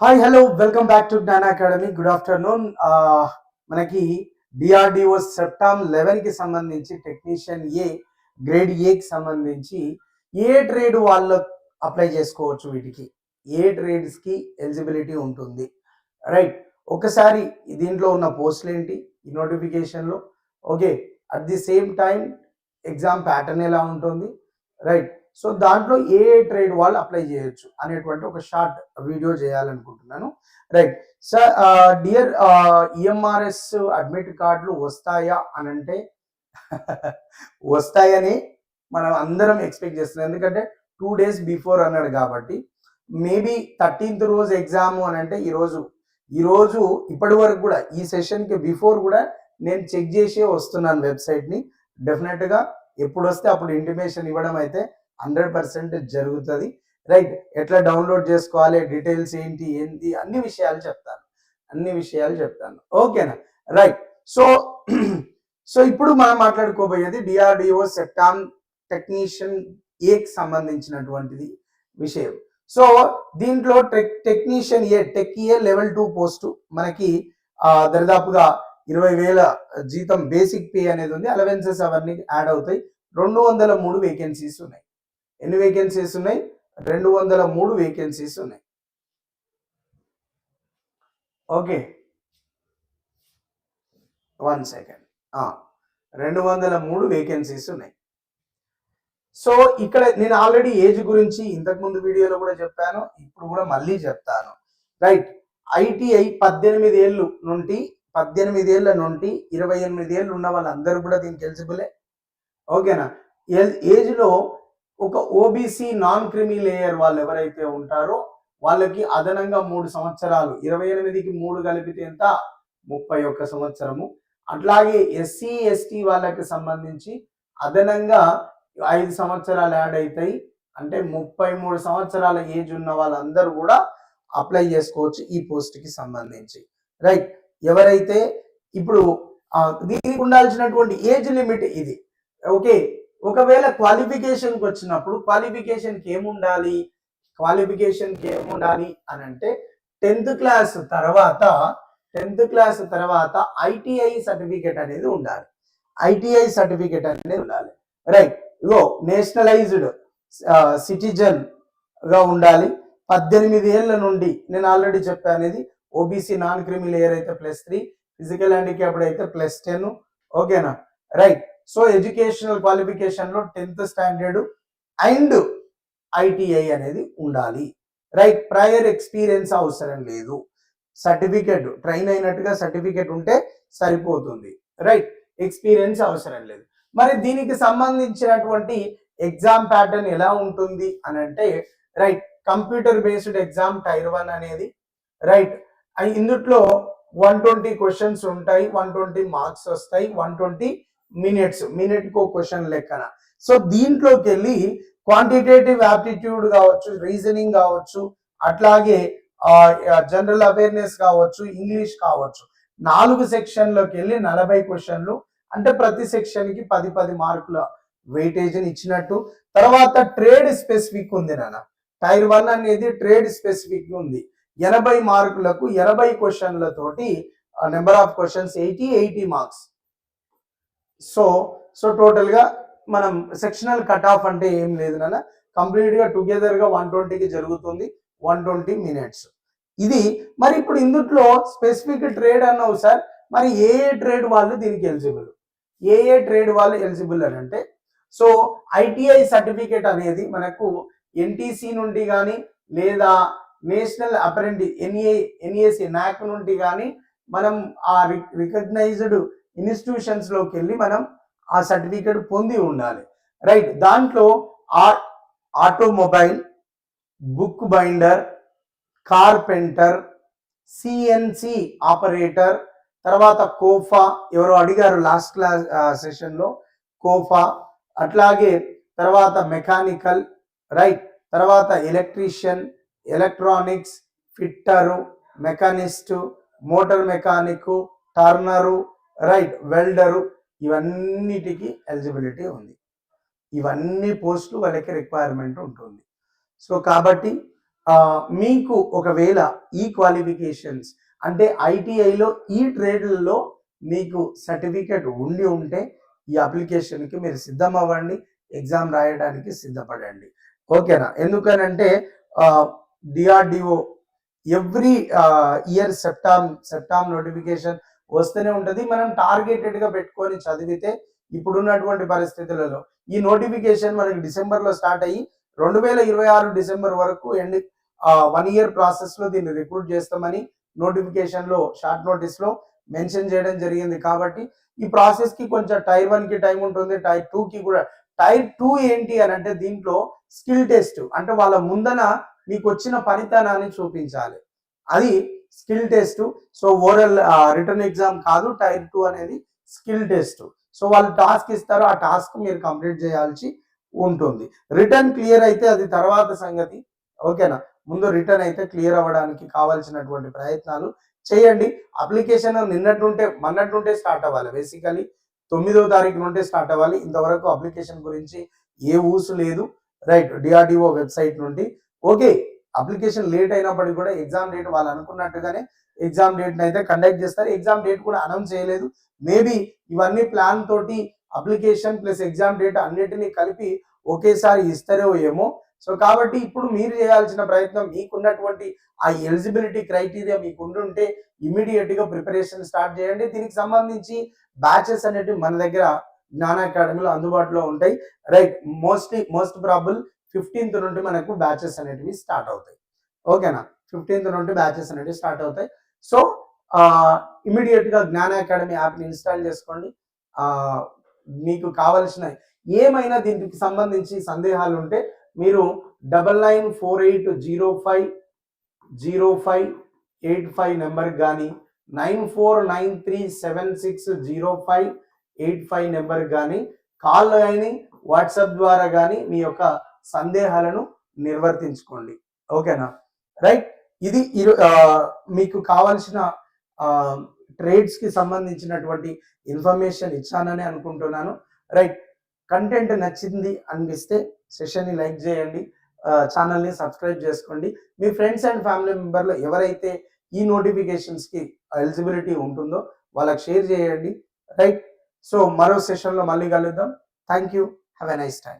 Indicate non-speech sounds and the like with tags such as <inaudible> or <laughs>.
Hi hello welcome back to Gnana academy good afternoon మనకి DRDO CEPTAM లెవెన్కి సంబంధించి technician A grade ఏకి సంబంధించి ఏ ట్రేడ్ వాళ్ళు అప్లై చేసుకోవచ్చు వీటికి? ఏ ట్రేడ్స్కి ఎలిజిబిలిటీ ఉంటుంది? రైట్ ఒకసారి దీంట్లో ఉన్న పోస్టులు ఏంటి? ఈ నోటిఫికేషన్లో okay at the same time exam pattern ఎలా ఉంటుంది? రైట్ సో దాంట్లో ఏ ట్రేడ్ వాళ్ళు అప్లై చేయొచ్చు అనేటువంటి ఒక షార్ట్ వీడియో చేయాలనుకుంటున్నాను. Right. Sir dear EMRS admit కార్డులు వస్తాయా అని అంటే <laughs> వస్తాయని మనం అందరం ఎక్స్పెక్ట్ చేస్తున్నాం. ఎందుకంటే టూ డేస్ బిఫోర్ అన్నాడు కాబట్టి మేబీ థర్టీన్త్ రోజు ఎగ్జామ్ అని అంటే ఈరోజు ఈరోజు ఇప్పటి వరకు కూడా ఈ సెషన్కి బిఫోర్ కూడా నేను చెక్ చేసే వస్తున్నాను వెబ్సైట్ని. డెఫినెట్గా ఎప్పుడు వస్తే అప్పుడు ఇంటిమేషన్ ఇవ్వడం అయితే హండ్రెడ్ పర్సెంట్ జరుగుతుంది. రైట్ ఎట్లా డౌన్లోడ్ చేసుకోవాలి డీటెయిల్స్ ఏంటి ఏంటి అన్ని విషయాలు చెప్తాను. అన్ని విషయాలు చెప్తాను. ఓకేనా? రైట్ సో సో ఇప్పుడు మనం మాట్లాడుకోబోయేది డిఆర్డిఓ సెక్టామ్ టెక్నీషియన్ ఏకి సంబంధించినటువంటిది విషయం. సో దీంట్లో tech technician A tech A level two post మనకి దరిదాపుగా ఇరవై వేల జీతం బేసిక్ పే అనేది ఉంది. అలవెన్సెస్ అవన్నీ యాడ్ అవుతాయి. రెండు వందల మూడు వేకెన్సీస్ ఉన్నాయి. ఎన్ని వేకెన్సీస్ ఉన్నాయి? రెండు వందల మూడు వేకెన్సీస్ ఉన్నాయి. ఓకే. One second. రెండు వందల మూడు వేకెన్సీస్ ఉన్నాయి. సో ఇక్కడ నేను ఆల్రెడీ ఏజ్ గురించి ఇంతకుముందు వీడియోలో కూడా చెప్పాను ఇప్పుడు కూడా మళ్ళీ చెప్తాను. రైట్ ఐటీఐ పద్దెనిమిది ఏళ్ళు నుండి పద్దెనిమిది ఏళ్ళ నుండి ఇరవై ఎనిమిది ఏళ్ళు ఉన్న వాళ్ళందరూ కూడా దీనికి ఎలిజిబులే. ఓకేనా? ఏజ్లో ఒక ఓబీసీ నాన్ క్రిమి లేయర్ వాళ్ళు ఎవరైతే ఉంటారో వాళ్ళకి అదనంగా మూడు సంవత్సరాలు ఇరవై ఎనిమిదికి మూడు కలిపితే ఎంత? ముప్పై ఒక్క సంవత్సరము. అట్లాగే ఎస్సీ ఎస్టీ వాళ్ళకి సంబంధించి అదనంగా ఐదు సంవత్సరాలు యాడ్ అవుతాయి అంటే ముప్పై మూడు సంవత్సరాల ఏజ్ ఉన్న వాళ్ళందరూ కూడా అప్లై చేసుకోవచ్చు ఈ పోస్ట్కి సంబంధించి. రైట్ ఎవరైతే ఇప్పుడు దీనికి ఉండాల్సినటువంటి ఏజ్ లిమిట్ ఇది. ఓకే ఒకవేళ క్వాలిఫికేషన్కి వచ్చినప్పుడు క్వాలిఫికేషన్కి ఏముండాలి? క్వాలిఫికేషన్కి ఏముండాలి అని అంటే టెన్త్ క్లాస్ తర్వాత టెన్త్ క్లాస్ తర్వాత ఐటీఐ సర్టిఫికేట్ అనేది ఉండాలి. ఐటీఐ సర్టిఫికేట్ అనేది ఉండాలి. రైట్ ఇగో నేషనలైజ్డ్ సిటిజన్గా ఉండాలి. పద్దెనిమిది ఏళ్ళ నుండి నేను ఆల్రెడీ చెప్పాను ఇది ఓబీసీ నాన్ క్రిమి లేయర్ అయితే ప్లస్ త్రీ ఫిజికల్ హ్యాండిక్యాప్డ్ అయితే ప్లస్ టెన్ ఓకేనా రైట్ సో ఎడ్యుకేషనల్ క్వాలిఫికేషన్లో టెన్త్ స్టాండర్డ్ అండ్ ఐటీఐ అనేది ఉండాలి. రైట్ ప్రయర్ ఎక్స్పీరియన్స్ అవసరం లేదు. సర్టిఫికెట్ ట్రైన్ అయినట్టుగా సర్టిఫికెట్ ఉంటే సరిపోతుంది. రైట్ ఎక్స్పీరియన్స్ అవసరం లేదు. మరి దీనికి సంబంధించినటువంటి ఎగ్జామ్ ప్యాటర్న్ ఎలా ఉంటుంది అని అంటే right computer based exam tier one అనేది రైట్ ఇందుట్లో వన్ ట్వంటీ క్వశ్చన్స్ ఉంటాయి వన్ ట్వంటీ మార్క్స్ వస్తాయి వన్ ట్వంటీ మినిట్స్ మినిట్ కో క్వశ్చన్ లెక్కన. సో దీంట్లోకి వెళ్ళి క్వాంటిటేటివ్ యాప్టిట్యూడ్ కావచ్చు రీజనింగ్ కావచ్చు అట్లాగే జనరల్ అవేర్నెస్ కావచ్చు ఇంగ్లీష్ కావచ్చు. నాలుగు సెక్షన్లోకి వెళ్ళి నలభై క్వశ్చన్లు అంటే ప్రతి సెక్షన్కి పది పది మార్కుల వెయిటేజ్ ఇచ్చినట్టు. తర్వాత ట్రేడ్ స్పెసిఫిక్ ఉంది నాన్న. టైర్ వన్ అనేది ట్రేడ్ స్పెసిఫిక్ ఉంది. ఎనభై మార్కులకు ఎనభై క్వశ్చన్లతోటి number of questions eighty eighty marks so so టోటల్గా మనం సెక్షనల్ కట్ ఆఫ్ అంటే ఏం లేదు నాన్న. కంప్లీట్గా టుగెదర్గా వన్ ట్వంటీకి జరుగుతుంది. వన్ ట్వంటీ మినిట్స్ ఇది మరి ఇప్పుడు ఇందుట్లో స్పెసిఫిక్ ట్రేడ్ అన్నావు సార్ మరి ఏ ఏ ట్రేడ్ వాళ్ళు దీనికి ఎలిజిబుల్ ఏ ఏ ట్రేడ్ వాళ్ళు ఎలిజిబుల్ అని అంటే సో ఐటీఐ సర్టిఫికేట్ అనేది మనకు ఎన్టీసీ నుండి కానీ లేదా నేషనల్ అప్రెంటి ఎన్ఏ ఎన్ఏసి నాక్ నుండి కానీ మనం ఆ రికగ్నైజ్డ్ ఇన్స్టిట్యూషన్స్లోకి వెళ్ళి మనం ఆ సర్టిఫికేట్ పొంది ఉండాలి. రైట్ దాంట్లో ఆ automobile book binder carpenter CNC operator తర్వాత కోఫా ఎవరో అడిగారు లాస్ట్ క్లాస్ సెషన్లో కోఫా అట్లాగే తర్వాత మెకానికల్ రైట్ తర్వాత electrician electronics fitter machinist motor mechanic turner right welder ఇవన్నిటికి ఎలిజిబిలిటీ ఉంది. ఇవన్నీ పోస్టులు వాళ్ళకి రిక్వైర్మెంట్ ఉంటుంది. సో కాబట్టి మీకు ఒకవేళ ఈ క్వాలిఫికేషన్స్ అంటే ఐటీఐలో ఈ ట్రేడ్లలో మీకు సర్టిఫికేట్ ఉండి ఉంటే ఈ అప్లికేషన్కి మీరు సిద్ధం అవ్వండి ఎగ్జామ్ రాయడానికి సిద్ధపడండి. ఓకేనా? ఎందుకనంటే DRDO every year CEPTAM CEPTAM notification వస్తూనే ఉంటుంది. మనం టార్గెటెడ్గా పెట్టుకొని చదివితే ఇప్పుడున్నటువంటి పరిస్థితులలో ఈ నోటిఫికేషన్ మనకి డిసెంబర్లో స్టార్ట్ అయ్యి రెండు వేల ఇరవై ఆరు డిసెంబర్ వరకు ఎండ్ వన్ ఇయర్ ప్రాసెస్లో దీన్ని రిక్రూట్ చేస్తామని నోటిఫికేషన్లో షార్ట్ నోటీస్లో మెన్షన్ చేయడం జరిగింది. కాబట్టి ఈ ప్రాసెస్కి కొంచెం టైర్ వన్కి టైం ఉంటుంది. టైర్ టూ కి కూడా టైర్ టూ ఏంటి అని అంటే దీంట్లో స్కిల్ టెస్ట్ అంటే వాళ్ళ ముందన మీకు వచ్చిన ఫలితానాన్ని చూపించాలి. అది skill test. So oral written exam కాదు టైర్ టూ అనేది స్కిల్ టెస్ట్. సో వాళ్ళు టాస్క్ ఇస్తారు ఆ టాస్క్ మీరు కంప్లీట్ చేయాల్సి ఉంటుంది. రిటర్న్ క్లియర్ అయితే అది తర్వాత సంగతి. ఓకేనా? ముందు రిటర్న్ అయితే క్లియర్ అవ్వడానికి కావాల్సినటువంటి ప్రయత్నాలు చేయండి. అప్లికేషన్ నిన్నటి నుంటే మొన్నటి నుంటే స్టార్ట్ అవ్వాలి. బేసికలీ తొమ్మిదో తారీఖు నుండే స్టార్ట్ అవ్వాలి. ఇంతవరకు అప్లికేషన్ గురించి ఏ ఊసు లేదు. రైట్ డిఆర్డిఓ వెబ్సైట్ నుండి. ఓకే. అప్లికేషన్ లేట్ అయినప్పటికీ కూడా ఎగ్జామ్ డేట్ వాళ్ళు అనుకున్నట్టుగానే ఎగ్జామ్ డేట్ అయితే కండక్ట్ చేస్తారు. ఎగ్జామ్ డేట్ కూడా అనౌన్స్ చేయలేదు. మేబీ ఇవన్నీ ప్లాన్ తోటి అప్లికేషన్ ప్లస్ ఎగ్జామ్ డేట్ అన్నిటినీ కలిపి ఒకేసారి ఇస్తారో ఏమో. సో కాబట్టి ఇప్పుడు మీరు చేయాల్సిన ప్రయత్నం మీకున్నటువంటి ఆ ఎలిజిబిలిటీ క్రైటీరియా మీకు ఉండుంటే ఇమీడియట్గా ప్రిపరేషన్ స్టార్ట్ చేయండి. దీనికి సంబంధించి బ్యాచెస్ అనేటివి మన దగ్గర జ్ఞాన అకాడమీలో అందుబాటులో ఉంటాయి. Right mostly most probable fifteenth నుండి మనకు బ్యాచెస్ అనేటివి స్టార్ట్ అవుతాయి. ఓకేనా? ఫిఫ్టీన్త్ నుండి బ్యాచెస్ అనేటివి స్టార్ట్ అవుతాయి. సో ఇమీడియట్గా జ్ఞాన అకాడమీ యాప్ని ఇన్స్టాల్ చేసుకోండి. మీకు కావలసిన ఏమైనా దీనికి సంబంధించి సందేహాలు ఉంటే మీరు double nine four eight zero five zero five eight five నెంబర్కి కానీ nine four nine three seven six zero five eight five నెంబర్కి కానీ కాల్ కానీ వాట్సాప్ ద్వారా కానీ మీ యొక్క సందేహాలను నిర్వర్తించుకోండి. ఓకేనా? రైట్? ఇది మీకు కావలసిన ట్రేడ్స్కి సంబంధించినటువంటి ఇన్ఫర్మేషన్ ఇచ్చానని అనుకుంటున్నాను. రైట్? కంటెంట్ నచ్చింది అనిపిస్తే సెషన్ని లైక్ చేయండి. ఛానల్ని సబ్స్క్రైబ్ చేసుకోండి. మీ ఫ్రెండ్స్ అండ్ ఫ్యామిలీ మెంబర్లో ఎవరైతే ఈ నోటిఫికేషన్స్కి ఎలిజిబిలిటీ ఉంటుందో వాళ్ళకి షేర్ చేయండి. రైట్? సో మరో సెషన్లో మళ్ళీ కలుద్దాం. Thank you have a nice time